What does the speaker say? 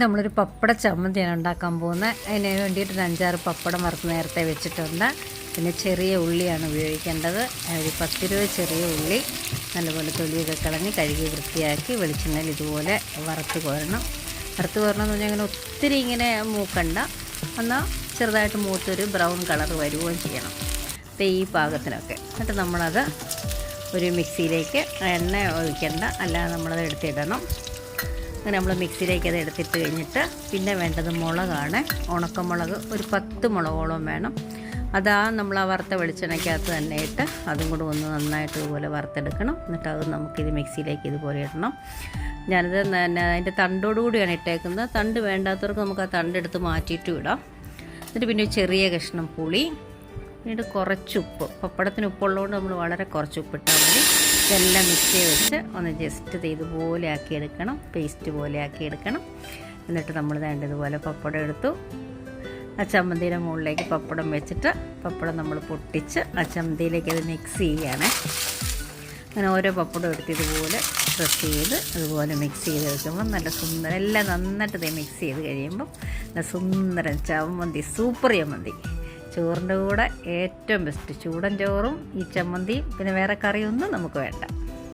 നമ്മളൊരു പപ്പട ചമ്മന്തിയാണ് ഉണ്ടാക്കാൻ പോകുന്നത്. അതിന് വേണ്ടിയിട്ട് ഒരു അഞ്ചാറ് പപ്പടം വറുത്ത് നേരത്തെ വെച്ചിട്ടുണ്ട്. പിന്നെ ചെറിയ ഉള്ളിയാണ് ഉപയോഗിക്കേണ്ടത്. ഒരു പത്തിരുപത് ചെറിയ ഉള്ളി നല്ലപോലെ തൊലിയൊക്കെ കളഞ്ഞ് കഴുകി വൃത്തിയാക്കി വെളിച്ചെണ്ണയിൽ ഇതുപോലെ വറുത്ത് കോരണം. വറുത്ത് കോരണം എന്ന് പറഞ്ഞാൽ അങ്ങനെ ഒത്തിരി ഇങ്ങനെ മൂക്കണ്ട. എന്നാൽ ചെറുതായിട്ട് മൂത്തൊരു ബ്രൗൺ കളർ വരുകയും ചെയ്യണം. ഈ പാകത്തിനൊക്കെ. എന്നിട്ട് നമ്മളത് ഒരു മിക്സിയിലേക്ക് എണ്ണ ഒഴിക്കേണ്ട. അല്ലാതെ നമ്മളത് എടുത്തിടണം. അങ്ങനെ നമ്മൾ മിക്സിയിലേക്ക് അത് എടുത്തിട്ട് കഴിഞ്ഞിട്ട് പിന്നെ വേണ്ടത് മുളകാണ്. ഉണക്കമുളക് ഒരു പത്ത് മുളകോളം വേണം. അതാ നമ്മൾ ആ വറുത്ത വെളിച്ചെണ്ണയ്ക്കകത്ത് തന്നെ ഇട്ട് അതും കൂടെ ഒന്ന് നന്നായിട്ട് ഇതുപോലെ വറുത്തെടുക്കണം. എന്നിട്ട് അത് നമുക്കിത് മിക്സിയിലേക്ക് ഇതുപോലെ ഇടണം. ഞാനത് തന്നെ അതിന്റെ തണ്ടോടുകൂടിയാണ് ഇട്ടേക്കുന്നത്. തണ്ട് വേണ്ടാത്തവർക്ക് നമുക്ക് ആ തണ്ടെടുത്ത് മാറ്റിയിട്ടും ഇടാം. എന്നിട്ട് പിന്നെ ചെറിയ കഷ്ണം പുളി പിന്നീട് കുറച്ച് ഉപ്പ്. പപ്പടത്തിന് ഉപ്പുള്ളതുകൊണ്ട് നമ്മൾ വളരെ കുറച്ച് ഉപ്പിട്ടാൽ മതി. ഇതെല്ലാം മിക്സ് ചെയ്ത് വെച്ച് ഒന്ന് ജസ്റ്റ് ഇത് ഇതുപോലെ ആക്കി എടുക്കണം പേസ്റ്റ് പോലെ ആക്കി എടുക്കണം എന്നിട്ട് നമ്മൾ വേണ്ട ഇതുപോലെ പപ്പടം എടുത്തു. ആ ചമ്മന്തിയുടെ മുകളിലേക്ക് പപ്പടം വെച്ചിട്ട് പപ്പടം നമ്മൾ പൊട്ടിച്ച് ആ ചമ്മന്തിയിലേക്ക് അത് മിക്സ് ചെയ്യുകയാണ് അങ്ങനെ ഓരോ പപ്പടം എടുത്ത് ഇതുപോലെ പ്രസ് ചെയ്ത് അതുപോലെ മിക്സ് ചെയ്ത് വെക്കുമ്പോൾ നല്ല സുന്ദരം. എല്ലാം നന്നായിട്ട് മിക്സ് ചെയ്ത് കഴിയുമ്പം നല്ല സുന്ദരം ചമ്മന്തി സൂപ്പർ ചമ്മന്തി. ചോറിന്റെ കൂടെ ഏറ്റവും ബെസ്റ്റ് ചൂടൻ ചോറും ഈ ചമ്മന്തിയും പിന്നെ വേറെ കറിയൊന്നും നമുക്ക് വേണ്ട.